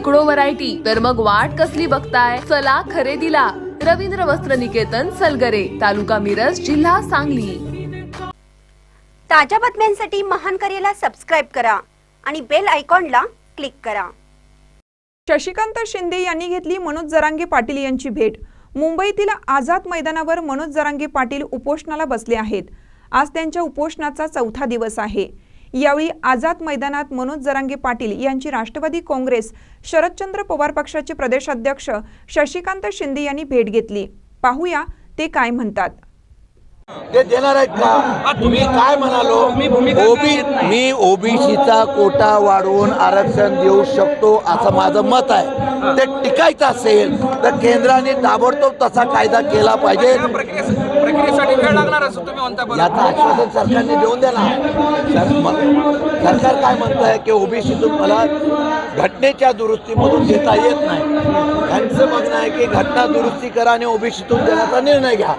शेकडो व्हरायटी तर मग वाट कसली बघताय? चला खरेदीला. रवींद्र वस्त्र निकेतन सलगरे तालुका मिरज जिल्हा सांगली. ताज्या बातम्यांसाठी महान करेला सबस्क्राईब करा आणि बेल आयकॉनला क्लिक करा. शशिकांत शिंदे यांनी घेतली मनोज जरांगे पाटील यांची भेट. मुंबईतील आझाद मैदानावर मनोज जरांगे पाटील उपोषणाला बसले आहेत. आज त्यांच्या उपोषणाचा चौथा दिवस आहे. यावेळी आझाद मैदानात मनोज जरांगे पाटील यांची राष्ट्रवादी काँग्रेस शरदचंद्र पवार पक्षाचे प्रदेशाध्यक्ष शशिकांत शिंदे यांनी भेट घेतली. पाहूया ते काय म्हणतात. ते देणार आहेत का? तुम्ही काय म्हणालो? ओबी मी ओबीसीचा कोटा वाढवून आरक्षण देऊ शकतो असं माझं मत आहे. ते टिकायचं असेल तर केंद्राने ताबडतोब तसा कायदा केला पाहिजे. प्रक्रियेसाठी असं तुम्ही म्हणता याचं आश्वासन सरकारने देऊन द्या ना. सर- सरकार काय म्हणत आहे की ओबीसीतून मला घटनेच्या दुरुस्तीमधून देता येत नाही. त्यांचं म्हणणं आहे की घटना दुरुस्ती करा आणि ओबीसीतून देण्याचा निर्णय घ्या.